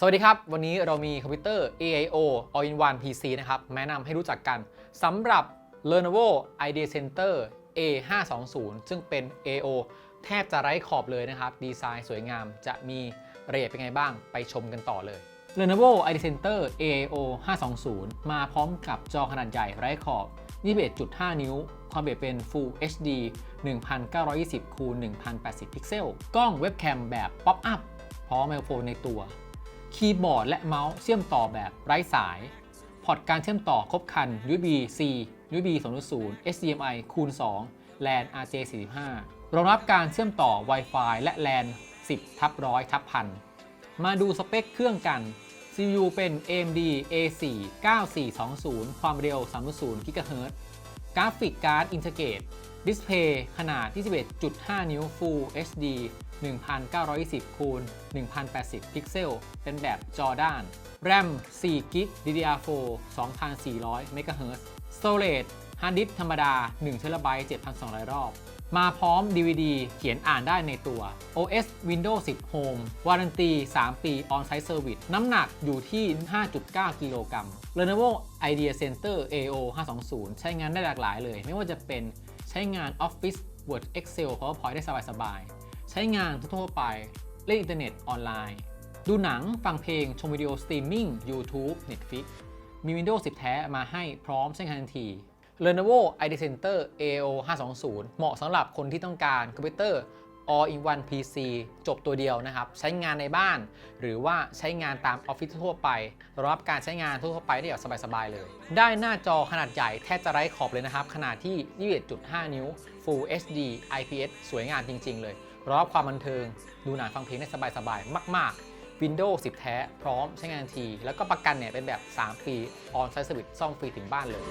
สวัสดีครับ วันนี้เรามีคอมพิวเตอร์ AIO All-in-One PC นะครับแนะนำให้รู้จักกันสำหรับ Lenovo Idea Center A520 ซึ่งเป็น AO แทบจะไร้ขอบเลยนะครับ ดีไซน์สวยงามจะมีรายละเอียดเป็นไงบ้างไปชมกันต่อเลย Lenovo Idea Center AIO 520 มาพร้อมกับจอขนาดใหญ่ไร้ขอบ 21.5 นิ้ว ความละเอียดเป็น Full HD 1920คูณ1080 พิกเซล กล้องเว็บแคมแบบ Pop Up พร้อมไมโครโฟนในตัว คีย์บอร์ดและเมาส์เชื่อมต่อแบบไร้สาย พอร์ตการเชื่อมต่อครบคัน USB-C USB 2.0 HDMI คูณ2 LAN RJ45 รองรับการเชื่อมต่อ Wi-Fi และ LAN 10ทับร้อยทับพันมาดูสเปคเครื่องกัน CPU เป็น AMD A4 9420 ความเร็ว 3.0 GHz กราฟิกการ์ดอินเทอร์เกต ดิสเพย์ขนาด 21.5 นิ้ว Full HD 1920คูณ1080 พิกเซล เป็นแบบจอด้าน RAM 4 g b DDR4 2400 MHz Storage Hard Disk ธรรมดา1 TB 7,200 รอบ มาพร้อม DVD เขียนอ่านได้ในตัว OS Windows 10 Home วารันตี 3 ปี On-Site Service น้ำหนักอยู่ที่ 5.9 กิโลกรัม Lenovo Idea Center AO 520 ใช้งานได้หลากหลายเลย ไม่ว่าจะเป็น ใช้งาน Office Word Excel PowerPoint ได้สบายๆ ใช้งานทั่วไป เล่นอินเทอร์เน็ตออนไลน์ ดูหนัง ฟังเพลง ชมวิดีโอสตรีมมิ่ง YouTube Netflix มี Windows 10 แท้มาให้พร้อมใช้งานทันที Lenovo Idea Center AO 520 เหมาะสำหรับคนที่ต้องการคอมพิวเตอร์ All-in-one PC จบตัวเดียวนะครับ ใช้งานในบ้าน หรือว่าใช้งานตามออฟฟิศทั่วไปรับการใช้งานทั่วไปได้อย่างสบายๆเลย ได้หน้าจอขนาดใหญ่แทบจะไร้ขอบเลยนะครับ ขนาดที่ 21.5 นิ้ว Full HD IPS สวยงามจริง ๆ เลยรับความบันเทิง ดูหนังฟังเพลงได้สบายๆ มาก ๆ Windows 10 แท้ พร้อมใช้งานทันทีแล้วก็ประกันเนี่ย เป็นแบบ 3 ปี On-site Service ซ่อมฟรีถึงบ้านเลย